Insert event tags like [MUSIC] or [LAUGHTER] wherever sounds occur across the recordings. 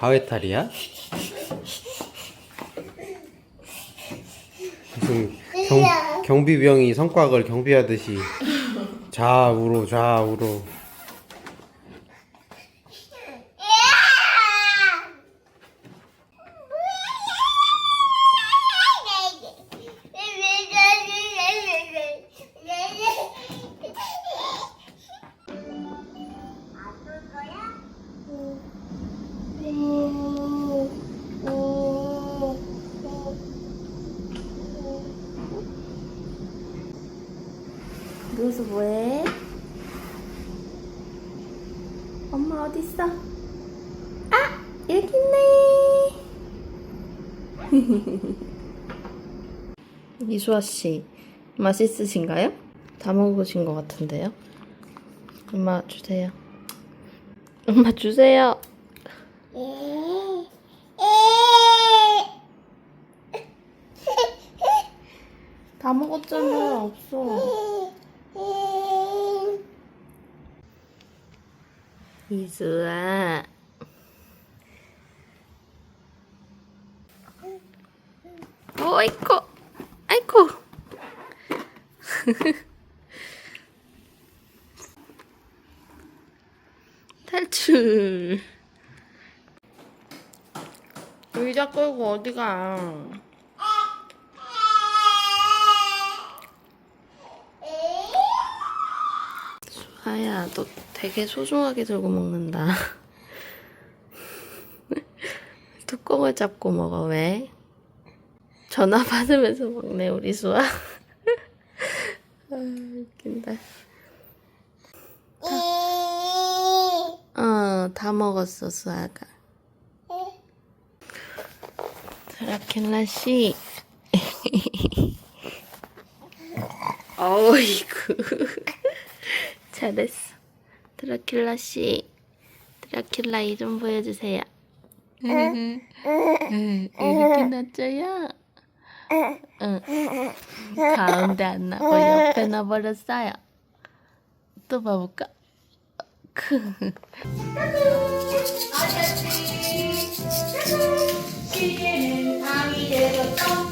하회탈이야? 무슨 경, 경비병이 성곽을 경비하듯이 좌우로 좌우로 누워서 뭐해? 엄마 어딨어? 아! 여기 있네! [LAUGHS] 이수아 씨, 맛있으신가요? 다 먹으신 것 같은데요? 엄마 주세요. 엄마 주세요. 다 먹었잖아. 없어. [LAUGHS] 이수아. 어이코, 아이코. [LAUGHS] 탈출. 의자 끌고 어디가? 수아야, 너 되게 소중하게 들고 먹는다. [LAUGHS] 뚜껑을 잡고 먹어, 왜? 전화 받으면서 먹네, 우리 수아. [LAUGHS] 아, 웃긴다. 어, 다 먹었어, 수아가. 드라큘라 씨. [LAUGHS] 어이구. 잘했어. 드라큘라 씨. 드라큘라 이름 보여주세요. 응, 이렇게 났죠요? 응. 가운데 안 나고 옆에 놔버렸어요. 또 봐볼까? 시계는 밤이 되고 똑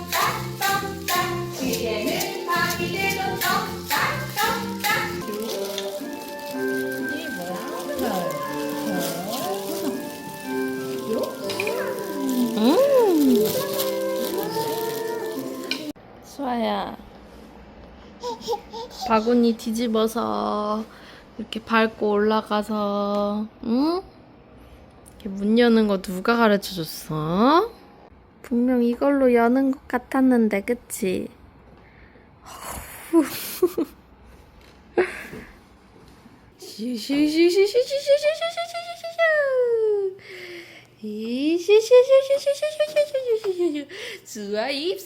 바구니 뒤집어서 이렇게 밟고 올라가서 응? 이렇게 문 여는 거 누가 가르쳐 줬어? 분명 이걸로 여는 것 같았는데, 그치? 수아 입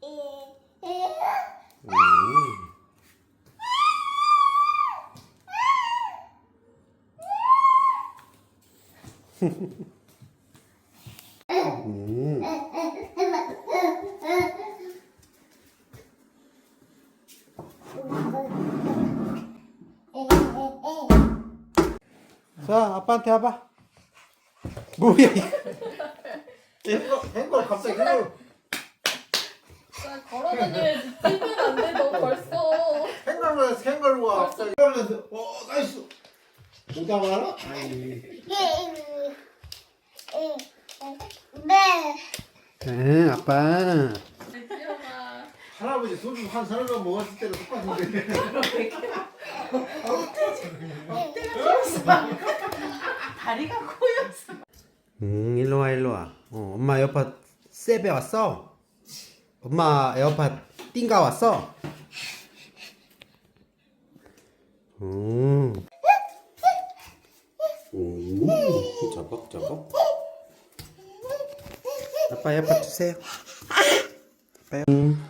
술 자 아빠한테 와봐. 뭐야 이거? 행거 갑자기 행거 걸어다녀야지. 뛰면 안 돼, 너 벌써. 행걸로 행걸로 와. 갑자기 행걸로 어 나이스. 오다 말아? 아이 네 아빠. 할아버지 소주 한병 먹었을 때랑 똑같은데 [LAUGHS] 다리가 꼬였어 응 일로 와 일로 와 어, 엄마 에어팟 세배 왔어? 엄마 에어팟 띵가 왔어? 음. 오, 저거 저거. 아빠 에어팟 주세요. 아빠. 음.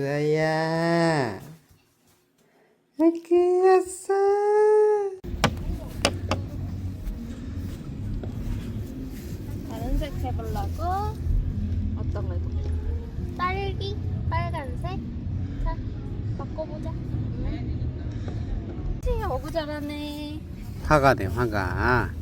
수아야. 아이고, 왔어. 다른 색 해보려고 어떤 거 해볼까? 딸기? 빨간색? 자, 바꿔보자. 응. 어구 잘하네. 화가 돼, 화가.